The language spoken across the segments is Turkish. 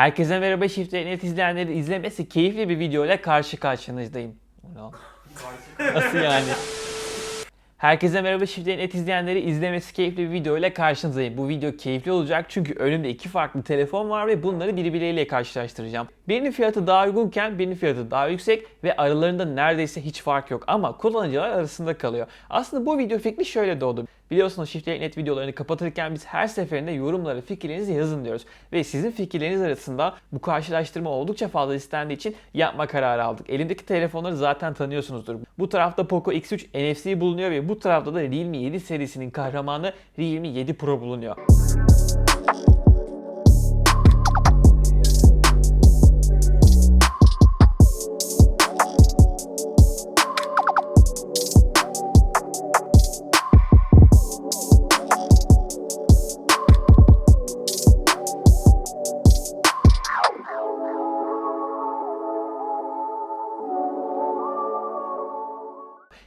Herkese merhaba Shift Net izleyenleri izlemesi keyifli bir video ile karşı karşınızdayım. Nasıl yani? Herkese merhaba Shift Net izleyenleri izlemesi keyifli bir video ile karşınızdayım. Bu video keyifli olacak çünkü önümde iki farklı telefon var ve bunları birbirleriyle karşılaştıracağım. Birinin fiyatı daha uygunken birinin fiyatı daha yüksek ve aralarında neredeyse hiç fark yok ama kullanıcılar arasında kalıyor. Aslında bu video fikri şöyle doğdu. Biliyorsunuz Shift Net videolarını kapatırken biz her seferinde yorumlara fikirlerinizi yazın diyoruz. Ve sizin fikirleriniz arasında bu karşılaştırma oldukça fazla istendiği için yapma kararı aldık. Elimdeki telefonları zaten tanıyorsunuzdur. Bu tarafta Poco X3 NFC bulunuyor ve bu tarafta da Realme 7 serisinin kahramanı Realme 7 Pro bulunuyor.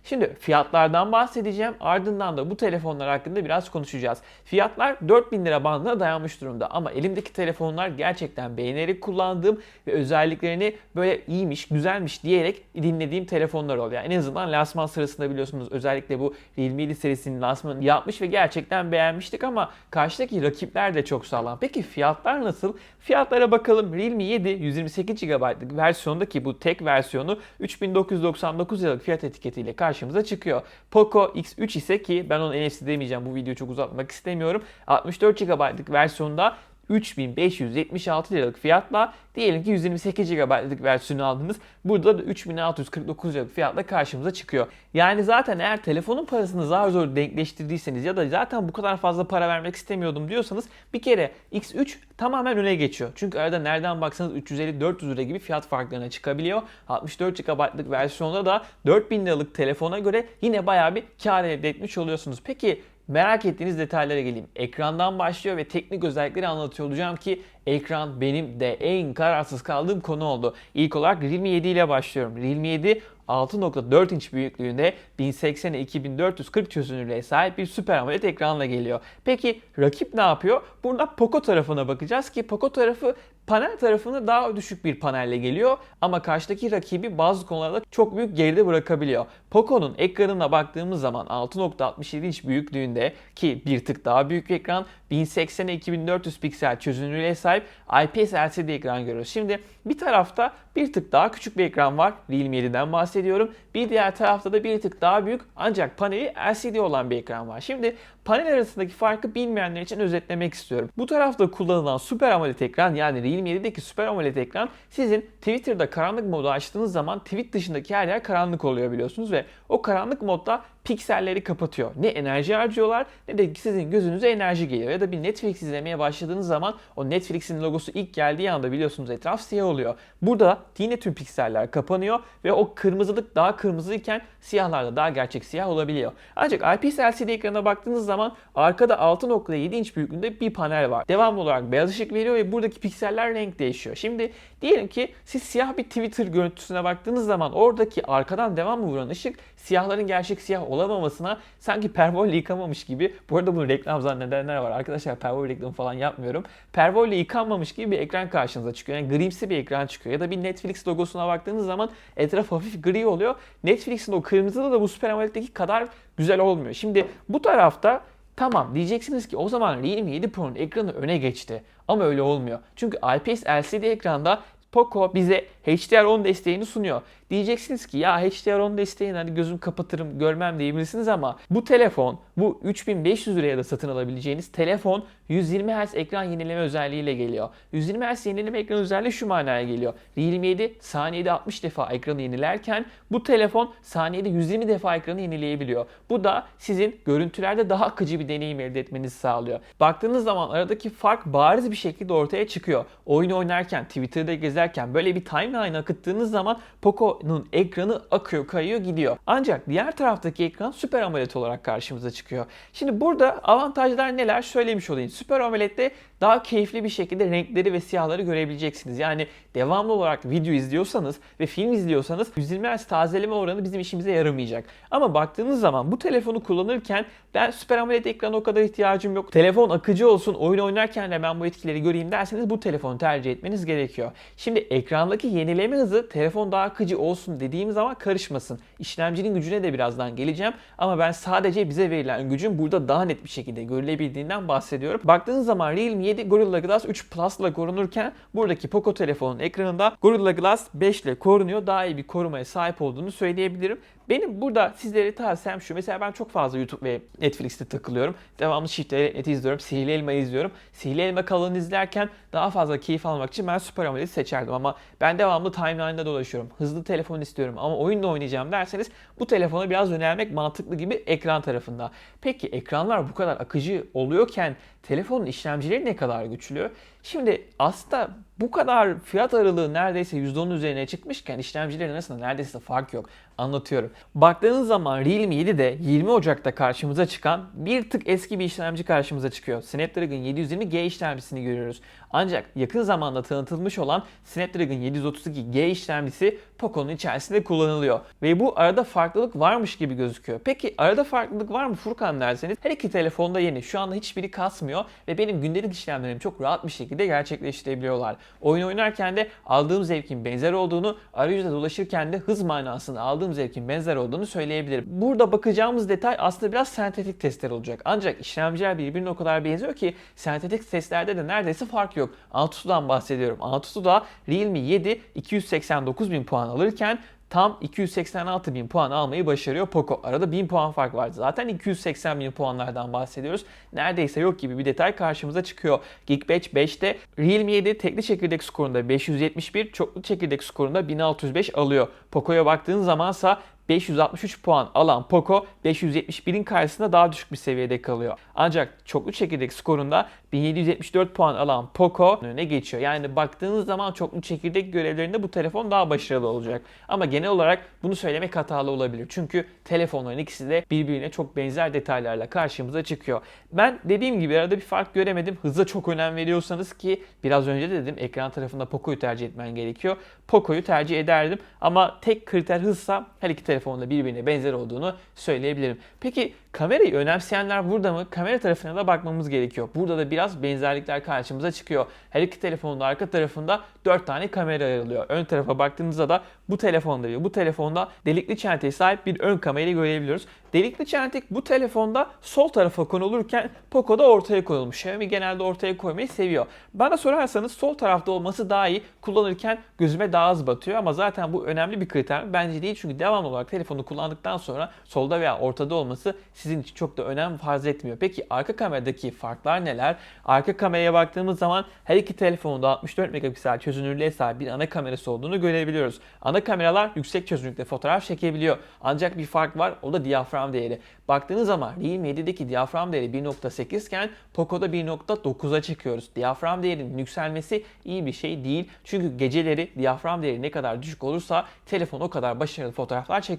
Şimdi fiyatlardan bahsedeceğim. Ardından da bu telefonlar hakkında biraz konuşacağız. Fiyatlar 4000 lira bandına dayanmış durumda ama elimdeki telefonlar gerçekten beğenerek kullandığım ve özelliklerini böyle iyiymiş, güzelmiş diyerek dinlediğim telefonlar oluyor. En azından lansman sırasında biliyorsunuz özellikle bu Realme 7 serisinin lansmanını yapmış ve gerçekten beğenmiştik ama karşıdaki rakipler de çok sağlam. Peki fiyatlar nasıl? Fiyatlara bakalım. Realme 7 128 GB'lık versiyondaki bu tek versiyonu 3999 liralık fiyat etiketiyle karşımıza çıkıyor. Poco X3 ise ki ben onu NFC demeyeceğim bu videoyu çok uzatmak istemiyorum. 64 GB'lık versiyonda 3576 liralık fiyatla diyelim ki 128 GB'lık versiyonu aldınız. Burada da 3649 liralık fiyatla karşımıza çıkıyor. Yani zaten eğer telefonun parasını zar zor denkleştirdiyseniz ya da zaten bu kadar fazla para vermek istemiyordum diyorsanız bir kere X3 tamamen öne geçiyor. Çünkü arada nereden baksanız 350-400 lira gibi fiyat farklarına çıkabiliyor. 64 GB'lık versiyonda da 4000 liralık telefona göre yine bayağı bir kar elde etmiş oluyorsunuz. Peki merak ettiğiniz detaylara geleyim. Ekrandan başlıyor ve teknik özellikleri anlatıyor olacağım ki ekran benim de en kararsız kaldığım konu oldu. İlk olarak Realme 7 ile başlıyorum. Realme 7 6.4 inç büyüklüğünde 1080'e 2440 çözünürlüğe sahip bir Super AMOLED ekranla geliyor. Peki rakip ne yapıyor? Burada Poco tarafına bakacağız ki Poco tarafı panel tarafını daha düşük bir panelle geliyor ama karşıdaki rakibi bazı konularda çok büyük geride bırakabiliyor. Poco'nun ekranına baktığımız zaman 6.67 inç büyüklüğünde ki bir tık daha büyük bir ekran 1080'e 2400 piksel çözünürlüğe sahip IPS LCD ekran görüyoruz. Şimdi bir tarafta bir tık daha küçük bir ekran var. Realme 7'den bahsediyorum. Bir diğer tarafta da bir tık daha büyük ancak paneli LCD olan bir ekran var. Şimdi panel arasındaki farkı bilmeyenler için özetlemek istiyorum. Bu tarafta kullanılan Super AMOLED ekran yani Realme 7'deki Super AMOLED ekran sizin Twitter'da karanlık modu açtığınız zaman tweet dışındaki her yer karanlık oluyor biliyorsunuz ve o karanlık modda pikselleri kapatıyor. Ne enerji harcıyorlar ne de sizin gözünüze enerji geliyor. Ya da bir Netflix izlemeye başladığınız zaman o Netflix'in logosu ilk geldiği anda biliyorsunuz etraf siyah oluyor. Burada yine tüm pikseller kapanıyor ve o kırmızılık daha kırmızıyken siyahlar da daha gerçek siyah olabiliyor. Ancak IPS LCD ekranına baktığınız zaman arkada 6.7 inç büyüklüğünde bir panel var. Devamlı olarak beyaz ışık veriyor ve buradaki pikseller renk değişiyor. Şimdi diyelim ki siz siyah bir Twitter görüntüsüne baktığınız zaman oradaki arkadan devamlı vuran ışık siyahların gerçek siyah olamamasına sanki pervolle yıkamamış gibi. Bu arada bunu reklam zannedenler var. Arkadaşlar pervol reklamı falan yapmıyorum. Pervolle yıkanmamış gibi bir ekran karşınıza çıkıyor. Yani grimsi bir ekran çıkıyor. Ya da bir Netflix logosuna baktığınız zaman etraf hafif gri oluyor. Netflix'in o kırmızıda da bu Super AMOLED'deki kadar güzel olmuyor. Şimdi bu tarafta Tamam diyeceksiniz ki o zaman Realme 7 Pro'nun ekranı öne geçti. Ama öyle olmuyor. Çünkü IPS LCD ekranda Poco bize HDR10 desteğini sunuyor. Diyeceksiniz ki ya HDR10 desteğini hani gözüm kapatırım görmem diyebilirsiniz ama bu telefon bu 3500 liraya da satın alabileceğiniz telefon 120 Hz ekran yenileme özelliğiyle geliyor. 120 Hz yenileme ekran özelliği şu manaya geliyor. Realme 7 saniyede 60 defa ekranı yenilerken bu telefon saniyede 120 defa ekranı yenileyebiliyor. Bu da sizin görüntülerde daha akıcı bir deneyim elde etmenizi sağlıyor. Baktığınız zaman aradaki fark bariz bir şekilde ortaya çıkıyor. Oyun oynarken, Twitter'da gezerken böyle bir timeline akıttığınız zaman Poco'nun ekranı akıyor, kayıyor, gidiyor. Ancak diğer taraftaki ekran Super AMOLED olarak karşımıza çıkıyor. Şimdi burada avantajlar neler söylemiş olayım. Super AMOLED'de daha keyifli bir şekilde renkleri ve siyahları görebileceksiniz. Yani devamlı olarak video izliyorsanız ve film izliyorsanız 120 Hz tazeleme oranı bizim işimize yaramayacak. Ama baktığınız zaman bu telefonu kullanırken ben Super AMOLED ekrana o kadar ihtiyacım yok. Telefon akıcı olsun, oyun oynarken de ben bu etkileri göreyim derseniz bu telefonu tercih etmeniz gerekiyor. Şimdi ekrandaki yenileme hızı telefon daha akıcı olsun dediğim zaman karışmasın. İşlemcinin gücüne de birazdan geleceğim ama ben sadece bize verilen gücün burada daha net bir şekilde görülebildiğinden bahsediyorum. Baktığınız zaman Realme 7 Gorilla Glass 3 Plus ile korunurken buradaki Poco telefonun ekranında Gorilla Glass 5 ile korunuyor. Daha iyi bir korumaya sahip olduğunu söyleyebilirim. Benim burada sizlere tavsiyem şu. Mesela ben çok fazla YouTube ve Netflix'te takılıyorum. Devamlı Shift Net izliyorum. Sihirli Elma izliyorum. Sihirli Elma kalın izlerken daha fazla keyif almak için ben Super AMOLED seçerdim ama ben devamlı timeline'da dolaşıyorum. Hızlı telefon istiyorum ama oyunla oynayacağım derseniz bu telefona biraz yönelmek mantıklı gibi ekran tarafında. Peki ekranlar bu kadar akıcı oluyorken telefonun işlemcileri ne kadar güçlü? Şimdi aslında bu kadar fiyat aralığı neredeyse %10'un üzerine çıkmışken işlemcilerin arasında neredeyse fark yok. Anlatıyorum. Baktığınız zaman Realme 7'de 20 Ocak'ta karşımıza çıkan bir tık eski bir işlemci karşımıza çıkıyor. Snapdragon 720G işlemcisini görüyoruz. Ancak yakın zamanda tanıtılmış olan Snapdragon 732G işlemcisi Poco'nun içerisinde kullanılıyor. Ve bu arada farklılık varmış gibi gözüküyor. Peki arada farklılık var mı Furkan derseniz her iki telefonda yeni. Şu anda hiçbiri kasmıyor ve benim gündelik işlemlerimi çok rahat bir şekilde gerçekleştirebiliyorlar. Oyun oynarken de aldığım zevkin benzer olduğunu, arayüzde dolaşırken de hız manasında aldığım zevkin benzer olduğunu söyleyebilirim. Burada bakacağımız detay aslında biraz sentetik testler olacak. Ancak işlemciler birbirine o kadar benziyor ki sentetik testlerde de neredeyse fark yok. Antutu'dan bahsediyorum. Antutu'da Realme 7 289 bin puan alırken tam 286 bin puan almayı başarıyor Poco. Arada 1000 puan fark var. Zaten 280 bin puanlardan bahsediyoruz. Neredeyse yok gibi bir detay karşımıza çıkıyor. Geekbench 5'te Realme 7 tekli çekirdek skorunda 571, çoklu çekirdek skorunda 1605 alıyor. Poco'ya baktığın zamansa 563 puan alan Poco 571'in karşısında daha düşük bir seviyede kalıyor. Ancak çoklu çekirdek skorunda 1774 puan alan Poco önüne geçiyor. Yani baktığınız zaman çoklu çekirdek görevlerinde bu telefon daha başarılı olacak. Ama genel olarak bunu söylemek hatalı olabilir. Çünkü telefonların ikisi de birbirine çok benzer detaylarla karşımıza çıkıyor. Ben dediğim gibi arada bir fark göremedim. Hıza çok önem veriyorsanız ki biraz önce de dedim ekran tarafında Poco'yu tercih etmen gerekiyor. Poco'yu tercih ederdim ama tek kriter hızsa her iki telefonda birbirine benzer olduğunu söyleyebilirim. Peki kamerayı önemseyenler burada mı? Kamera tarafına da bakmamız gerekiyor. Burada da biraz benzerlikler karşımıza çıkıyor. Her iki telefonun arka tarafında 4 tane kamera ayrılıyor. Ön tarafa baktığınızda da bu telefonda ve bu telefonda delikli çenteye sahip bir ön kamerayı görebiliyoruz. Delikli çentik bu telefonda sol tarafa konulurken Poco'da ortaya konulmuş. Xiaomi genelde ortaya koymayı seviyor. Bana sorarsanız sol tarafta olması daha iyi. Kullanırken gözüme daha az batıyor ama zaten bu önemli bir kriter bence değil. Çünkü devamlı olarak telefonu kullandıktan sonra solda veya ortada olması sizin için çok da önem farz etmiyor. Peki arka kameradaki farklar neler? Arka kameraya baktığımız zaman her iki telefonda 64 megapiksel çözünürlüğe sahip bir ana kamerası olduğunu görebiliyoruz. Ana kameralar yüksek çözünürlükte fotoğraf çekebiliyor. Ancak bir fark var o da diyafram değeri. Baktığınız zaman Realme 7'deki diyafram değeri 1.8 iken Poco'da 1.9'a çıkıyoruz. Diyafram değerinin yükselmesi iyi bir şey değil. Çünkü geceleri diyafram değeri ne kadar düşük olursa telefon o kadar başarılı fotoğraflar çekebiliyor.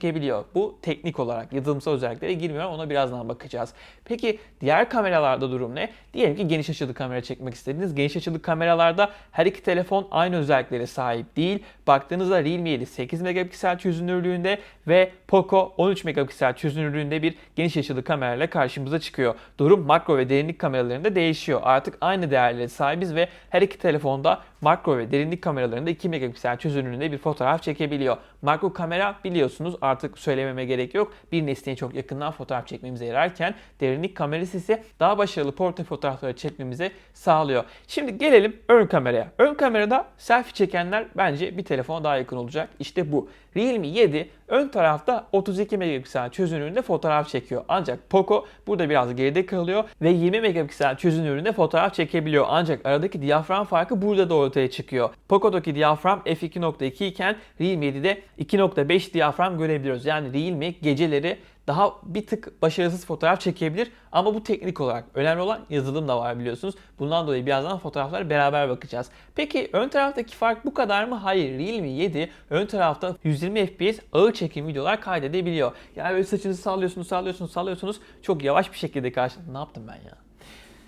Bu teknik olarak yazılımsal özelliklere girmiyor ona birazdan bakacağız. Peki diğer kameralarda durum ne? Diyelim ki geniş açılı kamera çekmek istediniz. Geniş açılı kameralarda her iki telefon aynı özelliklere sahip değil. Baktığınızda Realme 7 8 megapiksel çözünürlüğünde ve Poco 13 megapiksel çözünürlüğünde bir geniş açılı kamerayla karşımıza çıkıyor. Durum makro ve derinlik kameralarında değişiyor. Artık aynı değerlere sahibiz ve her iki telefonda makro ve derinlik kameralarında 2 megapiksel çözünürlüğünde bir fotoğraf çekebiliyor. Makro kamera biliyorsunuz artık söylememe gerek yok. Bir nesneye çok yakından fotoğraf çekmemize yararken derinlik kamerası ise daha başarılı portre fotoğrafları çekmemize sağlıyor. Şimdi gelelim ön kameraya. Ön kamerada selfie çekenler bence bir telefona daha yakın olacak. İşte bu. Realme 7 ön tarafta 32 megapiksel çözünürlüğünde fotoğraf çekiyor. Ancak Poco burada biraz geride kalıyor ve 20 megapiksel çözünürlüğünde fotoğraf çekebiliyor. Ancak aradaki diyafram farkı burada da ortaya çıkıyor. Poco'daki diyafram f2.2 iken Realme 7'de 2.5 diyafram görebiliyoruz. Yani Realme geceleri daha bir tık başarısız fotoğraf çekebilir ama bu teknik olarak önemli olan yazılım da var biliyorsunuz. Bundan dolayı birazdan fotoğraflara beraber bakacağız. Peki ön taraftaki fark bu kadar mı? Hayır. Realme 7 ön tarafta 120 FPS ağır çekim videolar kaydedebiliyor. Yani böyle saçınızı sallıyorsunuz, sallıyorsunuz, sallıyorsunuz. Çok yavaş bir şekilde karşı... Ne yaptım ben ya?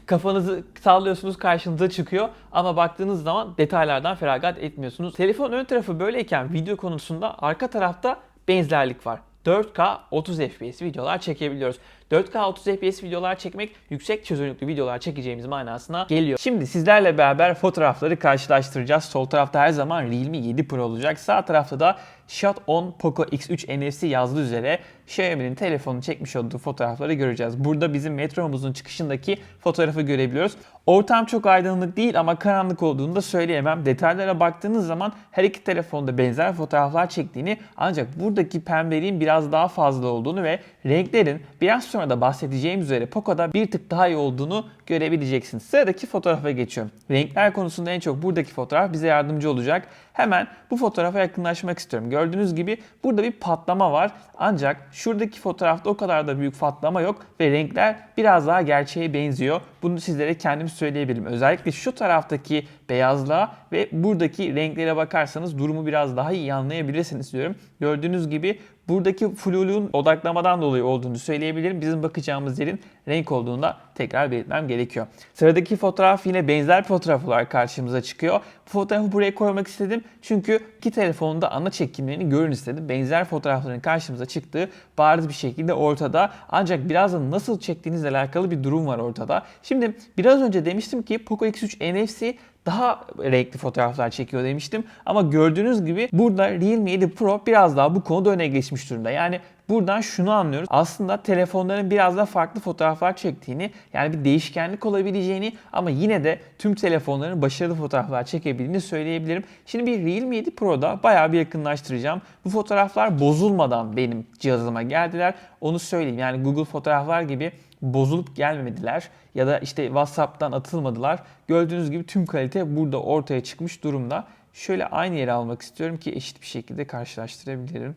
kafanızı sallıyorsunuz karşınıza çıkıyor ama baktığınız zaman detaylardan feragat etmiyorsunuz. Telefon ön tarafı böyleyken video konusunda arka tarafta benzerlik var. 4K 30 FPS videolar çekebiliyoruz. 4K 30 FPS videolar çekmek yüksek çözünürlüklü videolar çekeceğimiz manasına geliyor. Şimdi sizlerle beraber fotoğrafları karşılaştıracağız. Sol tarafta her zaman Realme 7 Pro olacak. Sağ tarafta da Shot on Poco X3 NFC yazdığı üzere Xiaomi'nin telefonu çekmiş olduğu fotoğrafları göreceğiz. Burada bizim metromuzun çıkışındaki fotoğrafı görebiliyoruz. Ortam çok aydınlık değil ama karanlık olduğunu da söyleyemem. Detaylara baktığınız zaman her iki telefonda benzer fotoğraflar çektiğini ancak buradaki pembeliğin biraz daha fazla olduğunu ve renklerin biraz sonra da bahsedeceğim üzere Poco'da bir tık daha iyi olduğunu görebileceksiniz. Sıradaki fotoğrafa geçiyorum. Renkler konusunda en çok buradaki fotoğraf bize yardımcı olacak. Hemen bu fotoğrafa yakınlaşmak istiyorum. Gördüğünüz gibi burada bir patlama var. Ancak şuradaki fotoğrafta o kadar da büyük patlama yok ve renkler biraz daha gerçeğe benziyor. Bunu sizlere kendim söyleyebilirim. Özellikle şu taraftaki beyazlığa ve buradaki renklere bakarsanız durumu biraz daha iyi anlayabilirsiniz diyorum. Gördüğünüz gibi buradaki fluluğun odaklamadan dolayı olduğunu söyleyebilirim. Bizim bakacağımız yerin renk olduğunu da tekrar belirtmem gerekiyor. Sıradaki fotoğraf yine benzer fotoğraf olarak karşımıza çıkıyor. Bu fotoğrafı buraya koymak istedim. Çünkü iki telefonun da ana çekimlerini görün istedim. Benzer fotoğrafların karşımıza çıktığı bariz bir şekilde ortada. Ancak biraz da nasıl çektiğinizle alakalı bir durum var ortada. Şimdi biraz önce demiştim ki Poco X3 NFC daha renkli fotoğraflar çekiyor demiştim. Ama gördüğünüz gibi burada Realme 7 Pro biraz daha bu konuda öne geçmiş durumda. Yani buradan şunu anlıyoruz. Aslında telefonların biraz daha farklı fotoğraflar çektiğini, yani bir değişkenlik olabileceğini ama yine de tüm telefonların başarılı fotoğraflar çekebildiğini söyleyebilirim. Şimdi bir Realme 7 Pro'da bayağı bir yakınlaştıracağım. Bu fotoğraflar bozulmadan benim cihazıma geldiler. Onu söyleyeyim. Yani Google fotoğraflar gibi bozulup gelmediler ya da işte WhatsApp'tan atılmadılar. Gördüğünüz gibi tüm kalite burada ortaya çıkmış durumda. Şöyle aynı yere almak istiyorum ki eşit bir şekilde karşılaştırabilirim.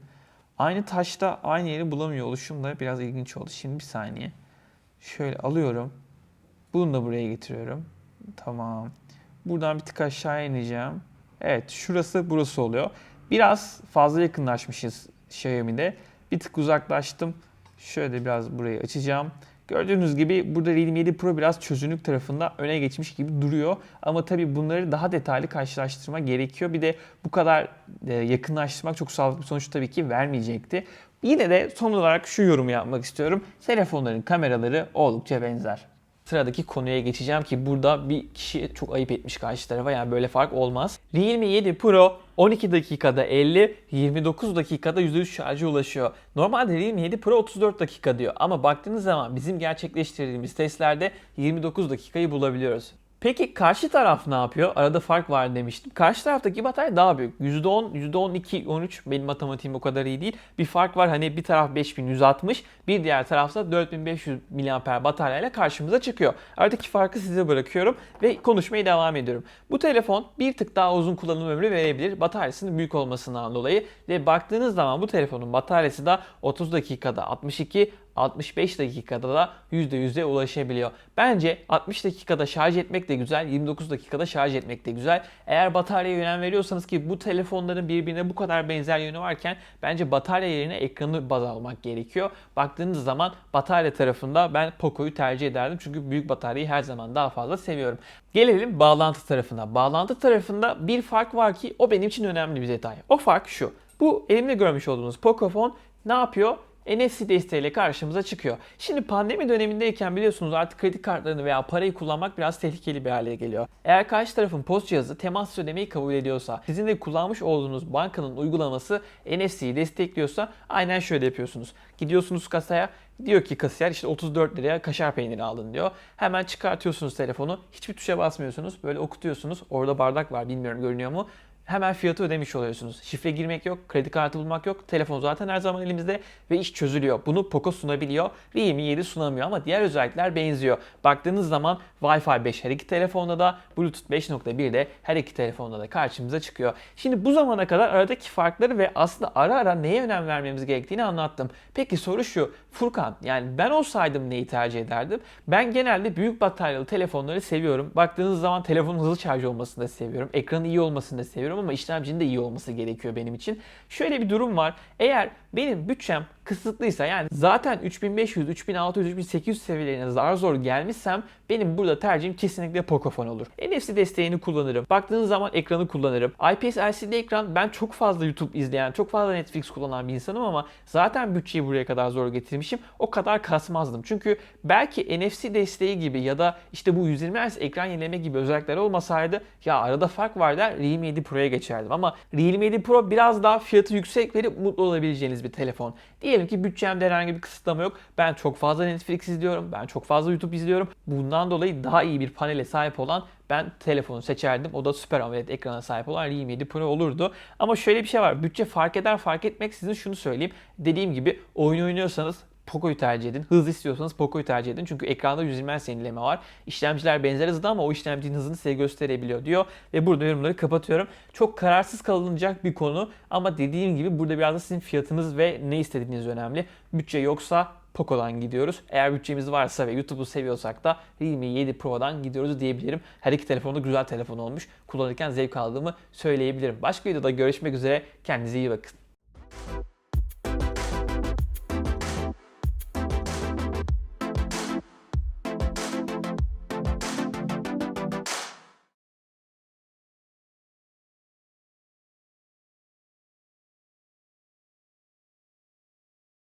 Aynı taşta aynı yeri bulamıyor oluşum da biraz ilginç oldu. Şimdi bir saniye. Şöyle alıyorum. Bunu da buraya getiriyorum. Tamam. Buradan bir tık aşağı ineceğim. Evet şurası burası oluyor. Biraz fazla yakınlaşmışız Xiaomi'de. Bir tık uzaklaştım. Şöyle biraz burayı açacağım. Gördüğünüz gibi burada Realme 7 Pro biraz çözünürlük tarafında öne geçmiş gibi duruyor. Ama tabii bunları daha detaylı karşılaştırma gerekiyor. Bir de bu kadar e, yakınlaştırmak çok sağlıklı bir sonuç tabii ki vermeyecekti. Yine de son olarak şu yorumu yapmak istiyorum. Telefonların kameraları oldukça benzer. Sıradaki konuya geçeceğim ki burada bir kişi çok ayıp etmiş karşı tarafa yani böyle fark olmaz. Realme 7 Pro 12 dakikada 50, 29 dakikada %100 şarja ulaşıyor. Normalde Realme 7 Pro 34 dakika diyor ama baktığınız zaman bizim gerçekleştirdiğimiz testlerde 29 dakikayı bulabiliyoruz. Peki karşı taraf ne yapıyor? Arada fark var demiştim. Karşı taraftaki batarya daha büyük. %10, %12, 13 benim matematiğim o kadar iyi değil. Bir fark var hani bir taraf 5160, bir diğer tarafta 4500 mAh bataryayla karşımıza çıkıyor. Aradaki farkı size bırakıyorum ve konuşmaya devam ediyorum. Bu telefon bir tık daha uzun kullanım ömrü verebilir bataryasının büyük olmasından dolayı ve baktığınız zaman bu telefonun bataryası da 30 dakikada 62, 65 dakikada da %100'e ulaşabiliyor. Bence 60 dakikada şarj etmek de güzel, 29 dakikada şarj etmek de güzel. Eğer bataryaya önem veriyorsanız ki bu telefonların birbirine bu kadar benzer yönü varken bence batarya yerine ekranı baz almak gerekiyor. Baktığınız zaman batarya tarafında ben Poco'yu tercih ederdim çünkü büyük bataryayı her zaman daha fazla seviyorum. Gelelim bağlantı tarafına. Bağlantı tarafında bir fark var ki o benim için önemli bir detay. O fark şu. Bu elimde görmüş olduğunuz Pocophone ne yapıyor? NFC desteğiyle karşımıza çıkıyor. Şimdi pandemi dönemindeyken biliyorsunuz artık kredi kartlarını veya parayı kullanmak biraz tehlikeli bir hale geliyor. Eğer karşı tarafın post cihazı temas ödemeyi kabul ediyorsa, sizin de kullanmış olduğunuz bankanın uygulaması NFC'yi destekliyorsa aynen şöyle yapıyorsunuz. Gidiyorsunuz kasaya, diyor ki kasiyer işte 34 liraya kaşar peyniri aldın diyor. Hemen çıkartıyorsunuz telefonu, hiçbir tuşa basmıyorsunuz, böyle okutuyorsunuz. Orada bardak var bilmiyorum görünüyor mu? Hemen fiyatı ödemiş oluyorsunuz. Şifre girmek yok, kredi kartı bulmak yok. Telefon zaten her zaman elimizde ve iş çözülüyor. Bunu Poco sunabiliyor. Realme 7 sunamıyor ama diğer özellikler benziyor. Baktığınız zaman Wi-Fi 5 her iki telefonda da, Bluetooth 5.1 de her iki telefonda da karşımıza çıkıyor. Şimdi bu zamana kadar aradaki farkları ve aslında ara ara neye önem vermemiz gerektiğini anlattım. Peki soru şu, Furkan yani ben olsaydım neyi tercih ederdim? Ben genelde büyük bataryalı telefonları seviyorum. Baktığınız zaman telefonun hızlı şarj olmasını da seviyorum. Ekranı iyi olmasını da seviyorum ama işlemcinin de iyi olması gerekiyor benim için. Şöyle bir durum var. Eğer benim bütçem kısıtlıysa yani zaten 3500, 3600, 3800 seviyelerine zar zor gelmişsem benim burada tercihim kesinlikle Pocophone olur. NFC desteğini kullanırım. Baktığınız zaman ekranı kullanırım. IPS LCD ekran ben çok fazla YouTube izleyen, çok fazla Netflix kullanan bir insanım ama zaten bütçeyi buraya kadar zor getirmişim. O kadar kasmazdım. Çünkü belki NFC desteği gibi ya da işte bu 120 Hz ekran yenileme gibi özellikler olmasaydı ya arada fark var der Realme 7 Pro'ya geçerdim. Ama Realme 7 Pro biraz daha fiyatı yüksek verip mutlu olabileceğiniz bir telefon. Diyelim ki bütçemde herhangi bir kısıtlama yok. Ben çok fazla Netflix izliyorum. Ben çok fazla YouTube izliyorum. Bundan dolayı daha iyi bir panele sahip olan ben telefonu seçerdim. O da Super AMOLED ekrana sahip olan Realme 7 Pro olurdu. Ama şöyle bir şey var. Bütçe fark eder fark etmeksizin şunu söyleyeyim. Dediğim gibi oyun oynuyorsanız Poco'yu tercih edin. Hız istiyorsanız Poco'yu tercih edin. Çünkü ekranda 120 Hz yenileme var. İşlemciler benzer hızda ama o işlemcinin hızını size gösterebiliyor diyor. Ve burada yorumları kapatıyorum. Çok kararsız kalınacak bir konu ama dediğim gibi burada biraz da sizin fiyatınız ve ne istediğiniz önemli. Bütçe yoksa Poco'dan gidiyoruz. Eğer bütçemiz varsa ve YouTube'u seviyorsak da Realme 7 Pro'dan gidiyoruz diyebilirim. Her iki telefon da güzel telefon olmuş. Kullanırken zevk aldığımı söyleyebilirim. Başka videoda görüşmek üzere. Kendinize iyi bakın.